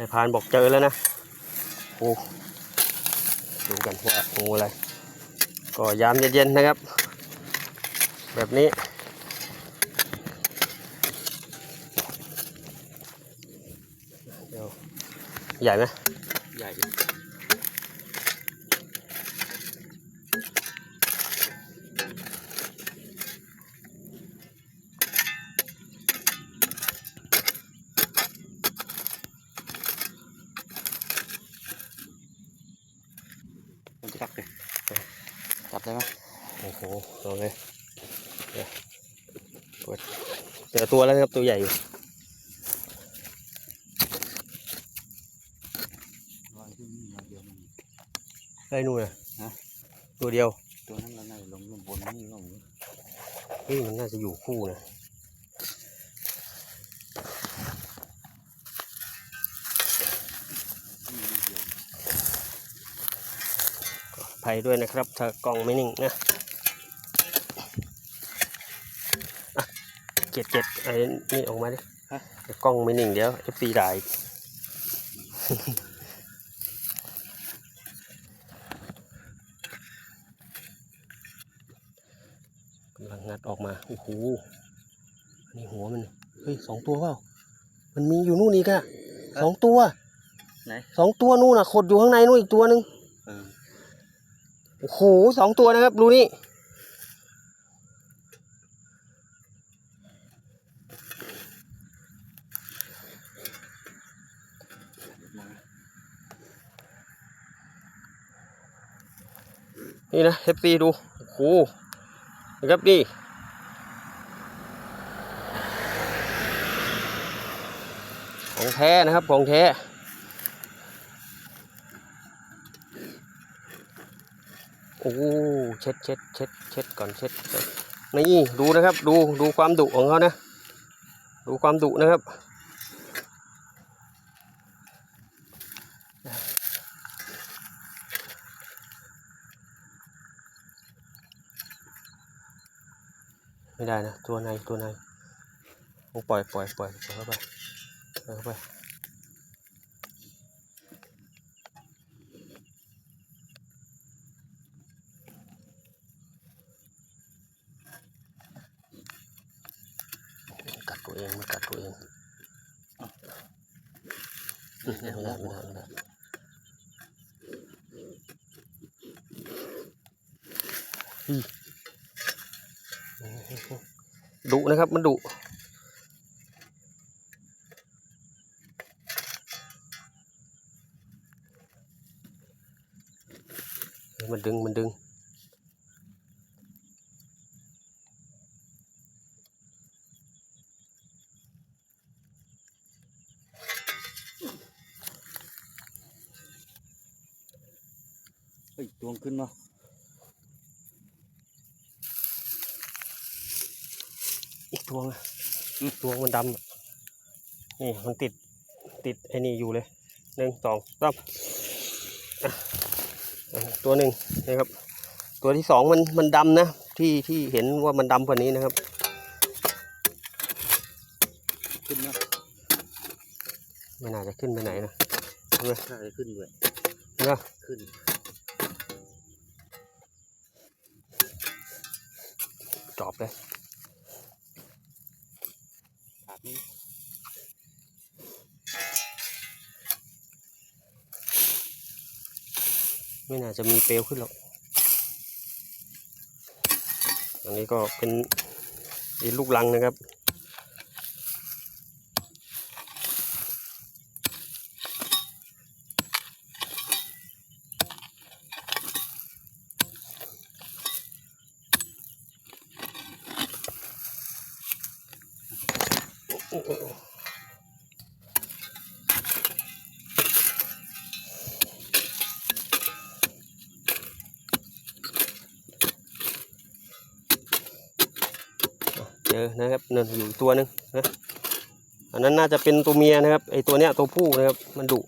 นายพานบอกเจอแล้วนะโอ้ดูกันว่างูอะไร ก็ยามเย็นๆนะครับ แบบนี้ เดี๋ยว ใหญ่ไหมใหญ่ มัน จะจับเลยจับได้ไหมโอ้โหลองเลยเดี๋ยวเปิดเจอตัวแล้วนะครับตัวใหญ่อยู่ลอยขึ้นนี่มาเดียวมันได้นู่นน่ะฮะตัวเดียว ตัวนั้นเราไงลงลงบนนี่ลงเฮ้ยมันน่าจะอยู่คู่นะ ภัยด้วยนะครับ ถ้ากล้องไม่นิ่งนะอะเจ็ดเจ็ดไอ้นี่ออกมาดิกล้องไม่นิ่งเดี๋ยวเอฟซีด่าอีกกำลังงัดออกมา โอ้โหอันนี้หัวมัน เฮ้ยสองตัวเปล่า มันมีอยู่นู่นอีกอะสองตัว ไหนสองตัวนู่นอะขดอยู่ข้างในนู่นอีกตัวหนึ่งเออ โอ้โหสองตัวนะครับดูนี่นี่นะเอฟซีดูโอ้โหนะครับนี่ของแท้นะครับของแท้ อ้เช็ดเช็ดเช็ดเช็ดก่อนเช็ดนี่ดูนะครับ ดูดูความดุของเขานะ ดูความดุนะครับไม่ได้นะ ตัวในตัวในโอ้ปล่อยปล่อยปล่อยปล่อยเข้าไปเข้าไป กัดตัวเองมันกัดตัวเองไม่ได้ไม่ได้ไม่ได้อืมดุนะครับมันดุมันดึงมันดึง เฮ้ยตัวขึ้นมาอีกตัวไงอีกตัวมันดำอะนี่มันติดติดไอ้นี่อยู่เลยหนึ่งสองสามอะอะตัวหนึ่งนะครับ ตัวที่สองมันมันดำนะ ที่ที่เห็นว่ามันดำกว่านี้นะครับขึ้นนะไม่น่าจะขึ้นไปไหนนะใช่ไหมใช่ขึ้นด้วยนะขึ้น จอบเลยขาดนี้ไม่น่าจะมีเปลวขึ้นหรอก อันนี้ก็เป็นดินลูกลังนะครับ เจอนะครับนั่นอยู่ตัวหนึ่งนะอันนั้นน่าจะเป็นตัวเมียนะครับไอตัวเนี้ยตัวผู้นะครับมันดุ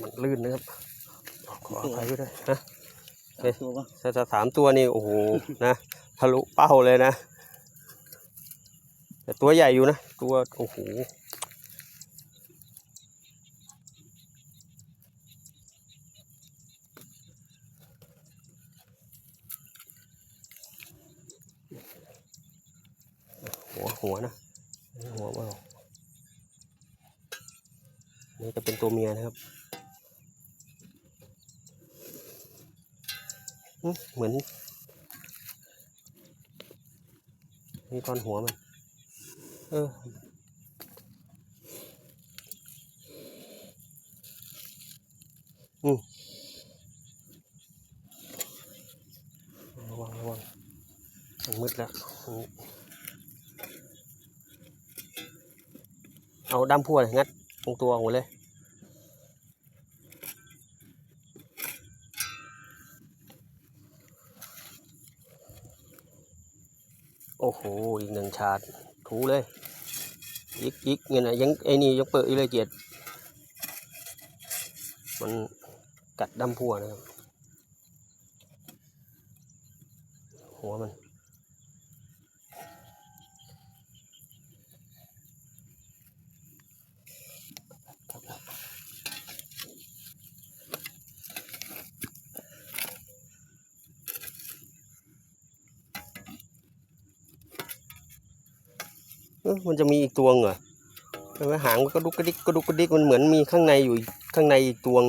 มันลื่นนะครับ ขออภัยด้วยนะสามตัวปะถ้าจะสามตัวนี่โอ้โหนะทะลุเป้าเลยนะ แต่ตัวใหญ่อยู่นะ ตัวโอ้โหหัวหัวนะหัวว่า นี่จะเป็นตัวเมียนะครับเหมือนนี่ท่อนหัวมัน เอออืมระวังระวังมันมืดแล้ว เอาด้ามพัวเลยงัด ตรงตัวหัวเลย โอ้โห อีกหนึ่งชาดถูเลยยิกยิกเงี้ยนะยังไอ้นี่ยังเปิดอยู่เลยเกียรติมันกัดดำพัวนะครับ หัวมัน มันจะมีอีกตัวเหรอใช่ไหมหางมันก็ดุกกระดิกกระดุกกระดิกมันเหมือนมีข้างในอยู่อีกข้างในอีกตัวง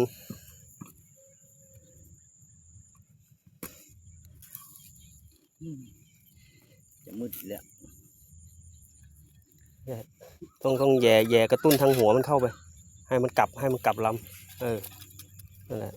อืมจะมืดอีกแล้วต้องต้องแย่แย่กระตุ้นทางหัวมันเข้าไป ให้มันกลับให้มันกลับลำเออนั่นแหละ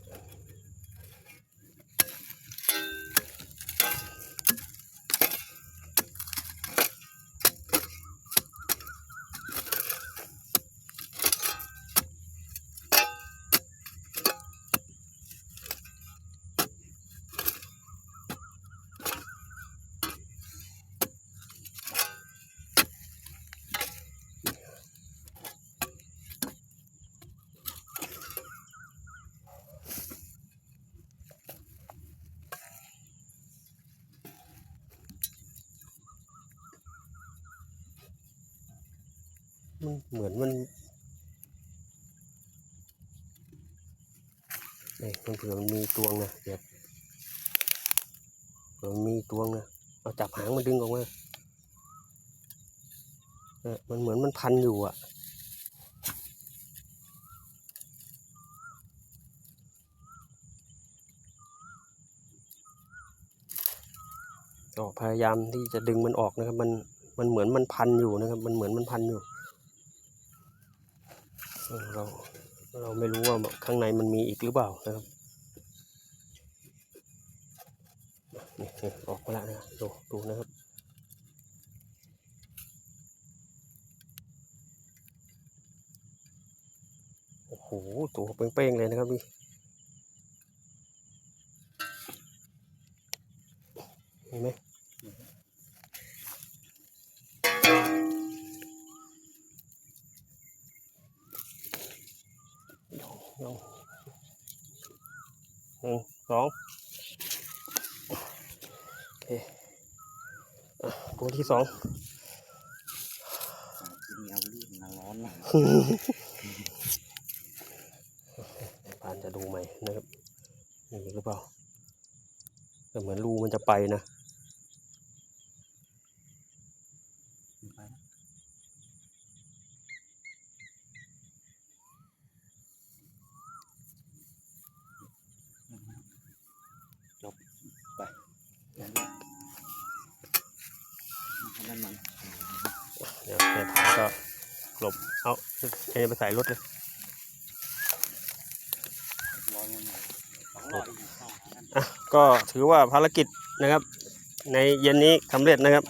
มันเหมือนมันเอ้ยมันเผื่อมันมีตัวงนะเดี๋ยวเผื่อมันมีตัวงนะเอาจับหางมันดึงออกมาเออมันเหมือนมันพันอยู่อะก็พยายามที่จะดึงมันออกนะครับ มันมันเหมือนมันพันอยู่นะครับ มันเหมือนมันพันอยู่ เราเราไม่รู้ว่าข้างในมันมีอีกหรือเปล่านะครับนี่นี่ออกมาแล้วนะดูดูนะครับโอ้โหตัวเป้งๆเลยนะครับนี่เห็นไหม สองโอเคอะตัวที่สองกินเอาลื่นนะร้อนนะผ่านจะดูใหม่นะครับมีหรือเปล่าแต่เหมือนรูมันจะไปนะ ไปนะจบไปนั่นแหละนั่นมัน เดี๋ยวในผ่านก็กลบเอาเอไปใส่รถเลยอะก็ถือว่าภารกิจนะครับ ในเย็นนี้สำเร็จนะครับ